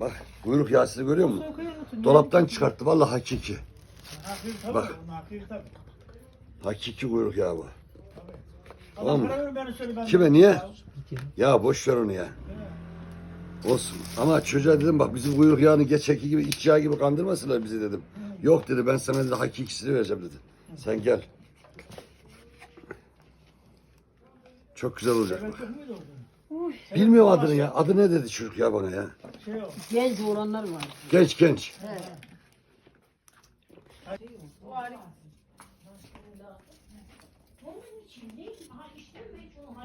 Bak kuyruk yağsını görüyor musun? Dolaptan çıkarttı vallahi hakiki. Bak. Hakiki tabii. Hakiki kuyruk yağı bu. Tamam mı? Kime, niye? Ya boş ver onu ya. Olsun. Ama çocuğa dedim bak bizim kuyruk yağını geçeki gibi iç yağ gibi kandırmasınlar bizi dedim. Yok dedi ben sana dedi hakikisini vereceğim dedi. Sen gel. Çok güzel olacak bak. Bilmiyorum adını ya. Adı ne dedi çocuk ya bana ya. Şey o. Genç olanlar var. Genç genç.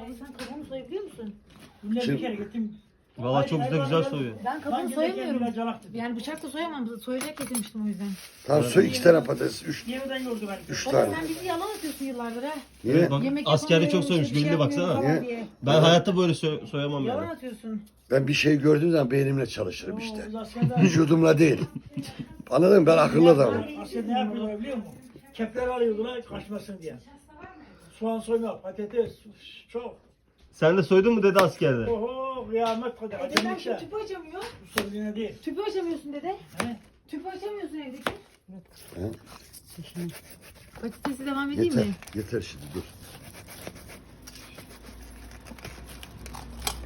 Abi sen kabuğunu soyabiliyor musun? Şimdi- bir kere gittim. Valla çok da güzel soyuyor. Ben kabuğunu Hangi soyamıyorum. canaktı? Yani bıçakla soyamam. Soyacak getirmiştim o yüzden. Tamam soy iki tane patates. Üç, Yeniden yordu beni. üç tane. sen bizi yalan atıyorsun yıllardır ha. Niye? Bak, Yemek askerde çok yapamıyorum, soymuş bir şey belli baksana. yapmıyorum Niye? diye. Ben hayatta böyle soy- soyamam Yalan yani. atıyorsun. Ben bir şey gördüğüm zaman beynimle çalışırım işte. Biz askerde Vücudumla değil. Anladın mı? Ben akıllı adamım. Askerde ne yapıyorlar biliyor musun? Kepler alıyordular kaçmasın diye. Soğan soyma, patates, çok. Sen de soydun mu dedi askerde? Oho kıyamet kadar. E dedem Acemlikler. tüpü açamıyor. Bu sorun değil. Tüpü açamıyorsun dede. He? Tüpü açamıyorsun evdeki. He? Patatesi devam edeyim Yeter. mi? Yeter şimdi dur.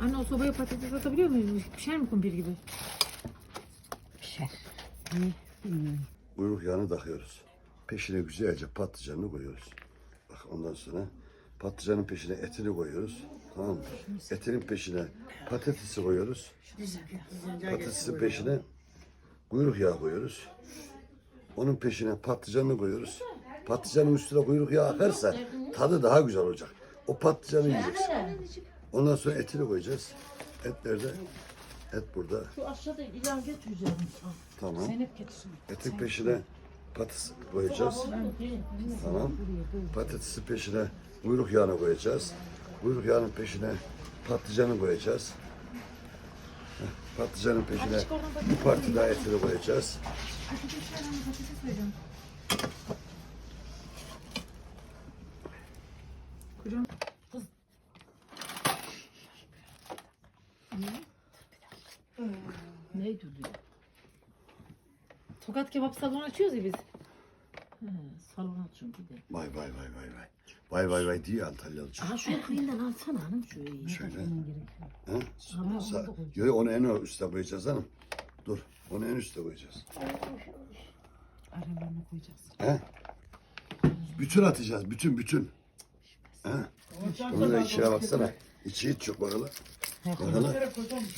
Anne o sobaya patates atabiliyor muyum? Pişer mi kumpir gibi? Pişer. Niye? Bilmiyorum. Kuyruk yağını takıyoruz. Peşine güzelce patlıcanını koyuyoruz. Bak ondan sonra patlıcanın peşine etini koyuyoruz. Tamam mı? Etinin peşine patatesi koyuyoruz. Patatesin peşine kuyruk yağı koyuyoruz. Onun peşine patlıcanını koyuyoruz. Patlıcanın üstüne kuyruk yağı akarsa tadı daha güzel olacak. O patlıcanı yiyeceksin. Ondan sonra etini koyacağız. Et nerede? Et burada. Şu aşağıda ilan getireceğim. Tamam. Zeynep getirsin. Etin peşine patates koyacağız. Tamam. Patatesin peşine kuyruk yağını koyacağız. Kuyruk yağının peşine patlıcanı koyacağız. Heh, Patlıcanın peşine bir parti daha etini koyacağız. Neydi diyor? Tokat kebap salonu açıyoruz ya biz. He, salon açıyorum bir de. Vay vay vay vay vay. Vay vay vay diyor Antalyalı çocuk. Aha şu kıyından alsana hanım şöyle. Şöyle. gerekiyor. Ha? Ama onu Sa- da. Yo, yo, onu en üstte koyacağız hanım. Dur. Onu en üstte koyacağız. Aralarına koyacağız. He? Bütün atacağız. Bütün bütün. He? Onu da içine baksana. İçi hiç yok bakalım. Bakalım.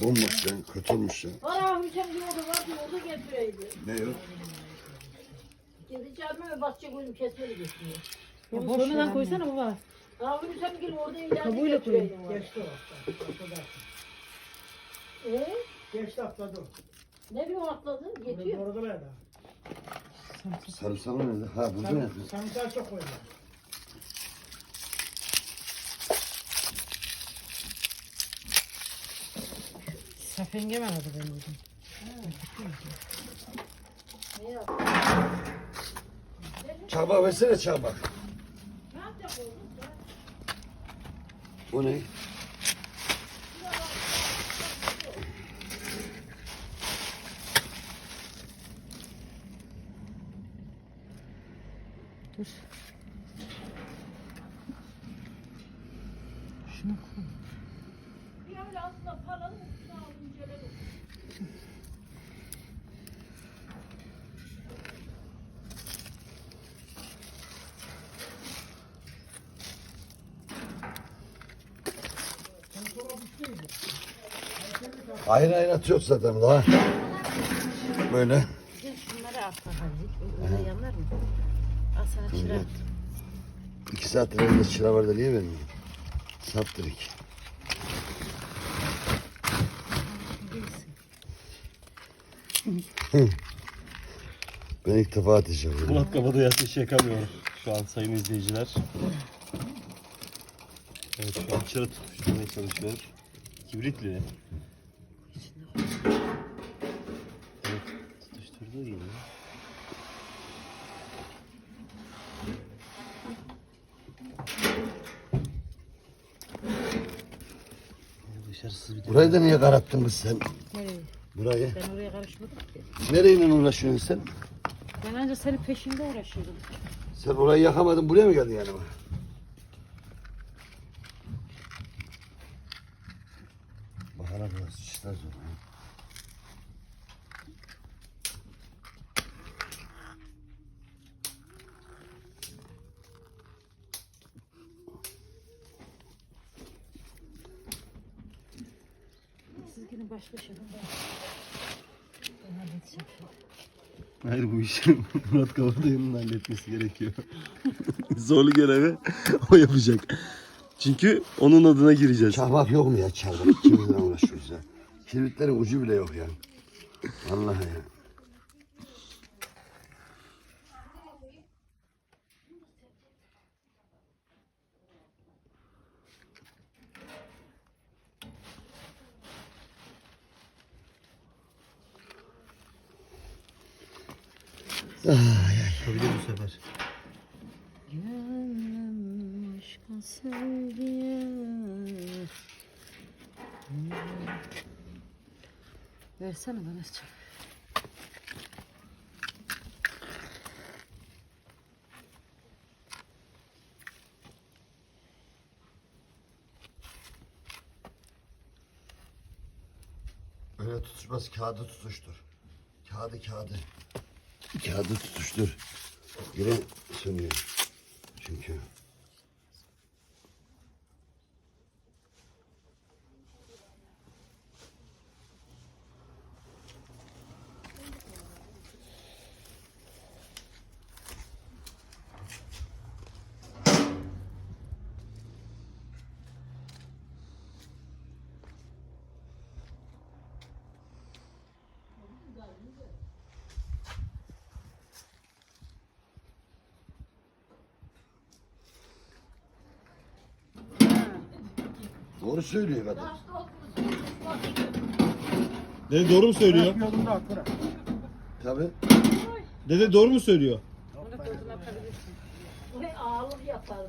Bomboş ya. Kötü olmuş ya. Ana Hüseyin bir orada vardı orada getireydi. Ne yok? Gideceğim ve basacak ölüm kesmeli getiriyor. Ya sonradan koysana baba. Daha Hüseyin gel orada ilan Kabuğuyla koyun. Geçti o. Atladı. Eee? Geçti atladı. Ne bileyim atladın? Yetiyor. Orada da Sarımsak nerede? Ha burada ne? Sarımsağı çok koydu. Safenge mi aradı beni dedim. Çabak versene çabak. Bu ne? Ayrı ayrı atıyoruz zaten daha. Böyle. Şunları at bakalım. Yanlar mı? Al sana çırak. İki saattir elimde çıra var da niye vermiyor? Saptırık. ben ilk defa atacağım. bunu. Murat Kabadayı ateş yakamıyor şu an sayın izleyiciler. Evet şu an çıra tutuşturmaya çalışıyor. Kibritle. Evet tutuşturduğu gibi. Başarısız bir Burayı da niye karattın kız sen? Nereye? Burayı. Ben oraya karışmadım ki. Nereyle uğraşıyorsun sen? Ben ancak senin peşinde uğraşıyordum. Sen orayı yakamadın buraya mı geldin yanıma? Siz gidin baş başa. Ben halledeceğim. Hayır bu işi Murat Kabadayı'nın halletmesi gerekiyor. Zorlu görevi o yapacak. Çünkü onun adına gireceğiz. Çakmak yok mu ya çakmak? Kiminle uğraşıyoruz ya? Kirmitlerin ucu bile yok ya. Vallahi ya. Yapabilir bu sefer. Versene bana çay. Öyle tutuşmaz kağıdı tutuştur. Kağıdı kağıdı. Kağıdı tutuştur. Yine sönüyor. Çünkü. Doğru söylüyor kadın. Dede doğru mu söylüyor? Yolunda bırak. Tabii. Dede doğru mu söylüyor?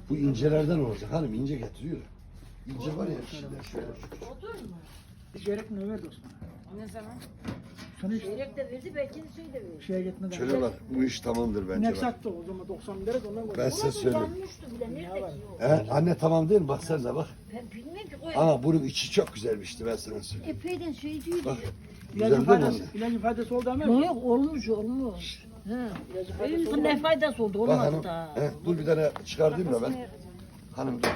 Bu incelerden olacak hanım ince getiriyor. İnce var ya şimdi şöyle. Bir gerek ne verdi Osman? Ne zaman? Sana hiç Çeyrek de verdi belki de şey de verdi. şeye gitmeden. Şöyle bak bu iş tamamdır bence bak. sattı o zaman 90 lira ondan koydum. Ben size söyleyeyim. Yanmıştı bile nerede ki o? He, anne tamam değil mi? Baksanıza bak. Ben bilmiyorum ki o Ama bunun içi çok güzelmişti ben sana söyleyeyim. epeyden şey değil. Bak. İlacın Güzel değil mi faydası, anne? ilacın faydası oldu ama. Yok olmuş olmuş. Ha. İlacın faydası Benim ne faydası oldu Bak olmadı hanım. da. He, dur bir tane çıkartayım da ben. Hanım dur.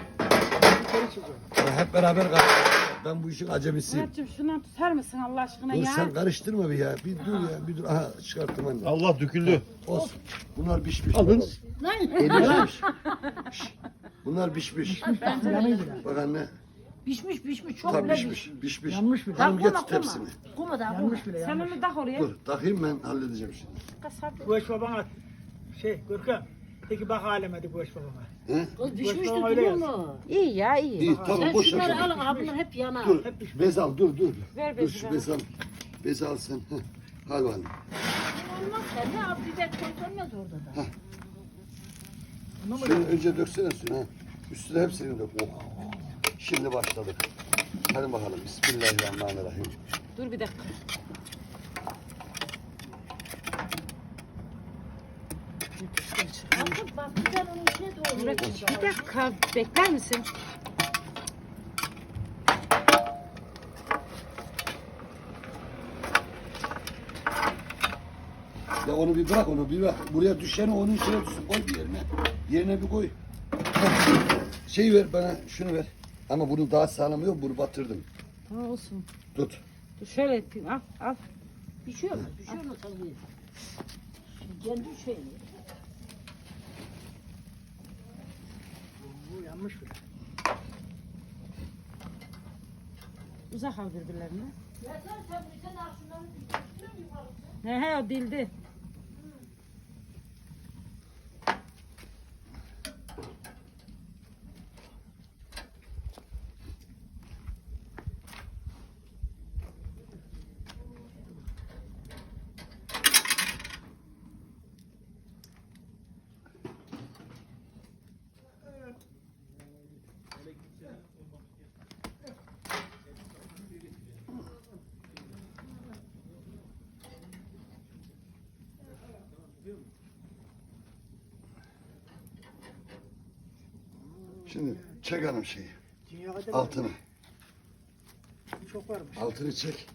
Ya hep beraber karıştırıyoruz. Ben bu işin acemisiyim. Muratcığım şundan tutar mısın Allah aşkına Dur ya? sen karıştırma bir ya. Bir dur ya. Bir dur. Aha çıkarttım anne. Allah döküldü. Olsun. Bunlar pişmiş. Alın. Lan. Elmiş. Şş, Bunlar pişmiş. Yanıydı ya. Bak anne. Pişmiş pişmiş çok Tam bile pişmiş. Pişmiş. Yanmış bile. Hanım Koma getir tepsini. Koma da koma. Yanmış bile Sen yanmış. onu tak oraya. Dur takayım ben halledeceğim şimdi. Kasap. Bu eş babana şey Gürkan. Peki bak halime de bu eş babama. He? Kız pişmiş Başka de öyle duruyor yaz. mu? İyi ya iyi. İyi tamam Sen boş şunları ver. alın ha bunlar hep yanar. Dur. Hep. Bez al dur dur. Ver Dur bezi şu bana. bez al. Bez al sen. Heh. Hadi bakalım. Olmaz ya ne abi biber koysamaz orada da. Şunu önce döksene suyunu. ha. Üstüne hepsini dök. Oh. Şimdi başladık. Hadi bakalım. Bismillahirrahmanirrahim. Dur bir dakika. Güzel onun içine doğru. Muratcığım bir dakika bekler misin? Ya onu bir bırak onu bir bırak. Buraya düşeni onun içine düşsün. Koy bir yerine. Yerine bir koy. Şey ver bana şunu ver. Ama bunun daha sağlamı yok. Bunu batırdım. Tamam olsun. Tut. Dur şöyle yapayım al al. Pişiyor mu? Pişiyor mu tabii? Kendi şey. Bu yanmış bile. Uzak al birbirlerine. He he o dildi. Şimdi çek hanım şeyi. Dünyada Altını. çok varmış. Altını çek.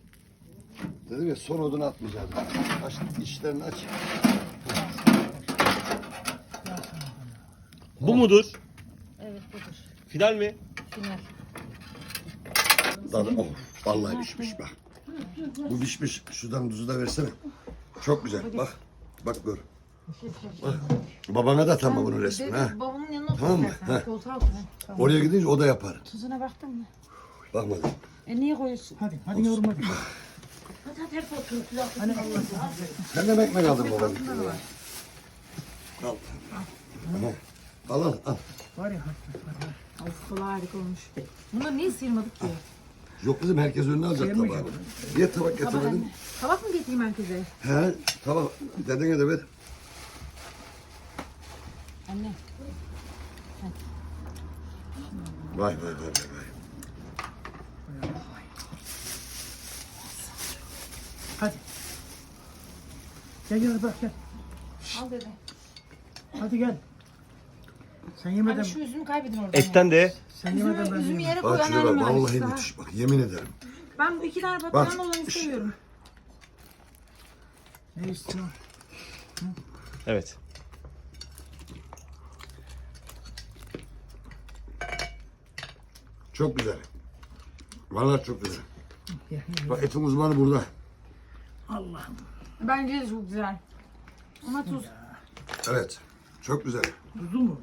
Dedim ya son odunu atmayacağız. Aç, içlerini aç. Bu mudur? Evet budur. Final mi? Final. Dadı, oh, vallahi pişmiş bak. Bu pişmiş. Şuradan tuzu da versene. Çok güzel. Bak. Bak gör. Bak. Babana da atama bunun resmini ha. Babamın yanına Tamam mı? Ha. Koltuğa otur. Oraya gidince o da yapar. Tuzuna baktın mı? Bakmadım. E niye koyuyorsun? Hadi, hadi yorum hadi. Hadi hadi hep otur. Hani Sen de ekmek aldın babanın. Al. Tamam. Al al al. var ya. Of kulağı harika olmuş. Bunları niye sıyırmadık ki? Yok kızım herkes önüne alacak tabağı. Niye tabak getirmedin? Tabak mı getireyim herkese? He tabak. Dedene de ver. Anne. Vay vay vay vay. vay. Hadi. Gel gel bak gel. Al dede. Hadi gel. Sen yemeden, Hani şu üzümü kaybedin orada. Etten de. sen yemeden Üzümü, ben üzümü yemem. yere Bak koyan halim bak var. vallahi işte. müthiş bak yemin ederim. Ben bu iki tane Bak. patlıcan olanı istemiyorum. Ne istiyorsun? Evet. Çok güzel. Vallahi çok güzel. Bak etin uzmanı burada. Allah'ım. Bence de çok güzel. Ama tuz. Evet. Çok güzel. Tuzlu mu?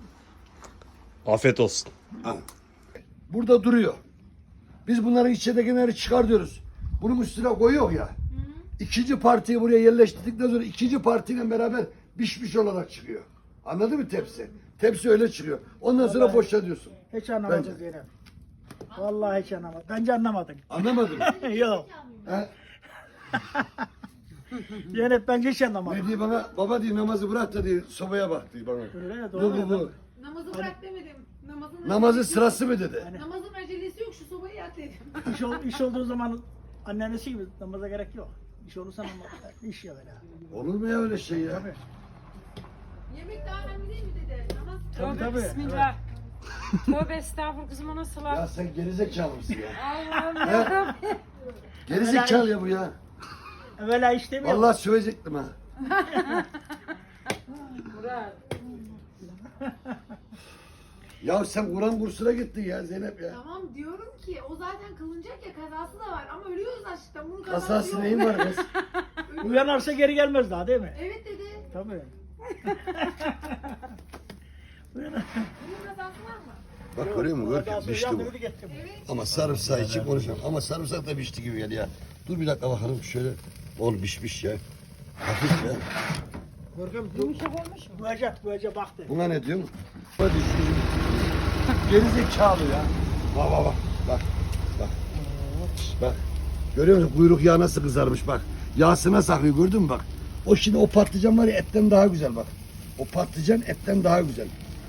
Afiyet olsun. Al. Burada duruyor. Biz bunların içeridekileri çıkar diyoruz. Bunun üstüne koyuyor ya. İkinci partiyi buraya yerleştirdikten sonra ikinci partiyle beraber pişmiş olarak çıkıyor. Anladın mı tepsi? Tepsi öyle çıkıyor. Ondan sonra boşa diyorsun. Hiç anlamadım Bence. Vallahi hiç anlamadım. Bence anlamadın. Anlamadın mı? Yok. Zeynep bence hiç anlamadım. Ne diyor bana? Baba diyor namazı bırak da diyor sobaya bak diyor bana. Öyle Bu doğru. bu bu. Namazı bırak demedim. Namazın, Namazın sırası mı dedi. namazın acelesi yok şu sobayı yak dedim. İş, ol, iş olduğu zaman annesi gibi namaza gerek yok. İş olursa namaz, iş yok öyle. Olur mu ya öyle şey ya? Tabii. Yemek daha önemli değil mi dede? Namaz Tabii, tabii. bismillah. Tövbe estağfurullah kızım o nasıl Ya sen gerizekalı mısın ya? Allah'ım yarabbim. Gerizekalı ya bu ya. Evvela iş demiyor. Vallahi sövecektim ha. Murat. Ya sen Kur'an kursuna gittin ya Zeynep ya. Tamam diyorum ki o zaten kılınacak ya kazası da var ama ölüyoruz açlıktan bunun kazası, Kasası yok. neyin var kız? Uyanarsa geri gelmez daha değil mi? Evet dede Tabii. bunun kazası var mı? Bak görüyor musun? Sonra pişti bu. Ama sarımsağı için konuşalım. Ama sarımsak da pişti gibi geldi ya. Dur bir dakika bakalım şöyle. Ol pişmiş ya. Hafif ya. Görkem yumuşak olmuş mu? Buyacak, buyacak baktı. Buna ne diyorsun? Hadi şu gerizekalı ya. Bak bak bak. Bak. Bak. Bak. Görüyor musun? Kuyruk yağı nasıl kızarmış bak. Yağsına saklıyor gördün mü bak. O şimdi o patlıcan var ya etten daha güzel bak. O patlıcan etten daha güzel.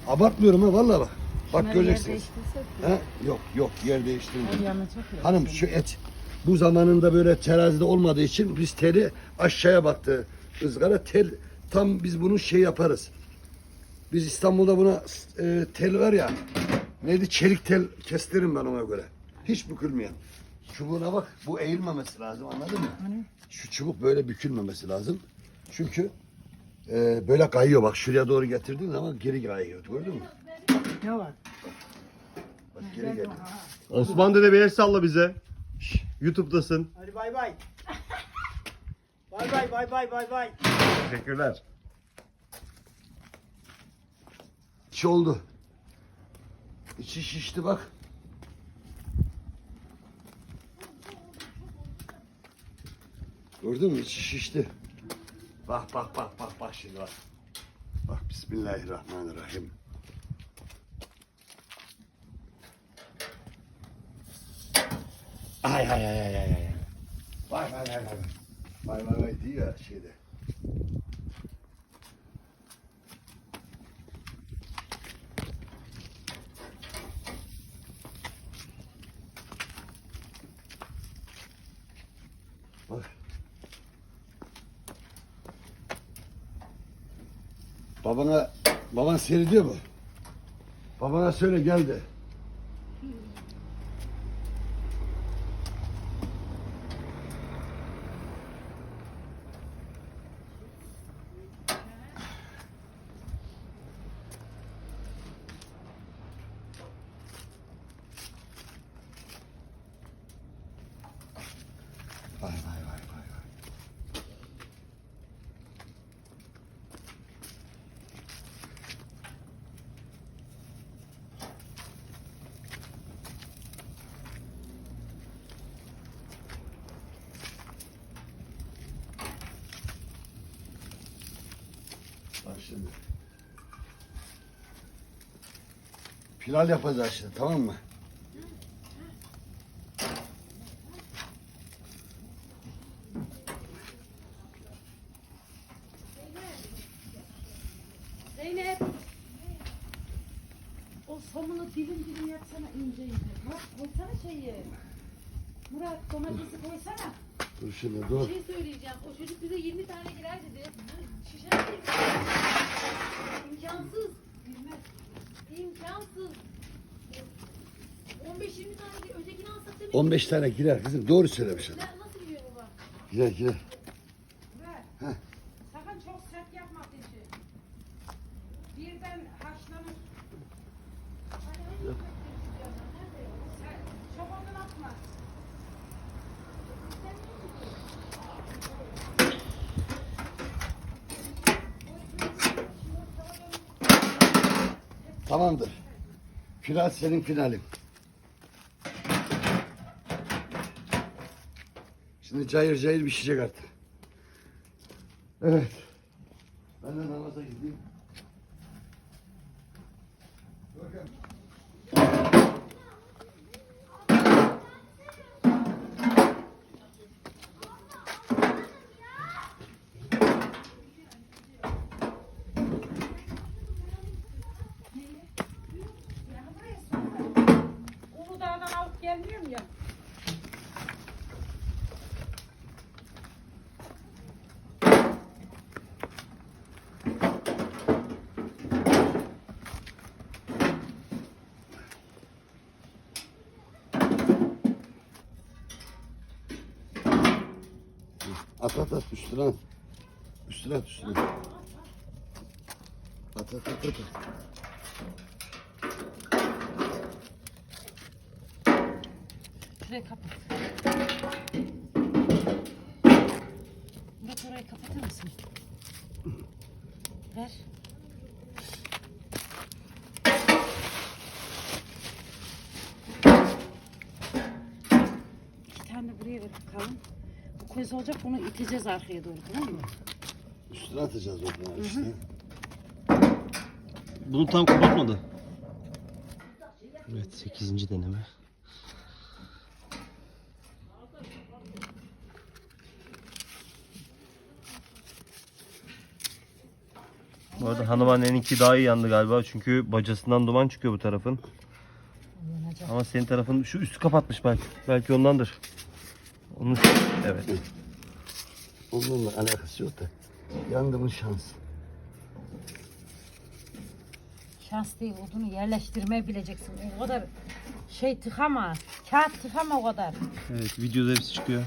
Abartmıyorum ha vallahi bak. Bak göreceksiniz. Ha? Yok yok yer değiştirmiyor. Hanım şu et bu zamanında böyle terazide olmadığı için biz teli aşağıya battı. ızgara tel tam biz bunu şey yaparız. Biz İstanbul'da buna e, tel var ya neydi çelik tel kestiririm ben ona göre. Hiç bükülmeyen. Çubuğuna bak bu eğilmemesi lazım anladın mı? Şu çubuk böyle bükülmemesi lazım. Çünkü e, böyle kayıyor bak şuraya doğru getirdiğin zaman geri kayıyor gördün mü? Ne var? Bak geri geliyor. Osman dede bir el salla bize. Şş, YouTube'dasın. Hadi bay bay. Bay bay bay bay bay bay. Teşekkürler. İçi oldu. İçi şişti bak. Gördün mü? İçi şişti. Bak bak bak bak bak şimdi bak. Bak Bismillahirrahmanirrahim. Ay ay ay ay ay ay. Vay vay vay vay. Vay vay vay diyor şeyde. Babana, baban seyrediyor mu? Babana söyle geldi. Vay şimdi. Pilav yapacağız şimdi tamam mı? Zeynep. O somunu dilim dilim yapsana ince ince. Bak koysana şeyi. Murat domatesi koysana. Dur şimdi Bir dur. şey söyleyeceğim. O çocuk bize 20 tane girer dedi. Şişer mi? İmkansız. Bilmez. İmkansız. 15-20 tane girer. Ötekini alsak da bir 15 tane girer kızım. Doğru söylemişsin. Ne- Nasıl biliyor baba? Girer girer. Murat. Sakın çok sert yapma ateşi. Birden haşlanır. Sen çok odun atma. Tamamdır. Final senin finalin. Şimdi cayır cayır pişecek artık. Evet. Ben de namaza gideyim. At at at üstüne at. Üstüne at üstüne. At at at at. Şurayı kapat. Murat orayı kapatır mısın? Ver. İki tane buraya ver bakalım. Köz olacak bunu iteceğiz arkaya doğru tamam mı? Üstüne atacağız oradan işte. Bunu tam kapatmadı. Evet 8. deneme. Bu arada hanımanneninki daha iyi yandı galiba çünkü bacasından duman çıkıyor bu tarafın. Yanacak. Ama senin tarafın şu üstü kapatmış belki. Belki ondandır. Onu evet. Onunla alakası yok da. Yangının şansı. Şans değil odunu yerleştirmeyi bileceksin. O kadar şey tıkama. Kağıt tıkama o kadar. Evet videoda hepsi çıkıyor.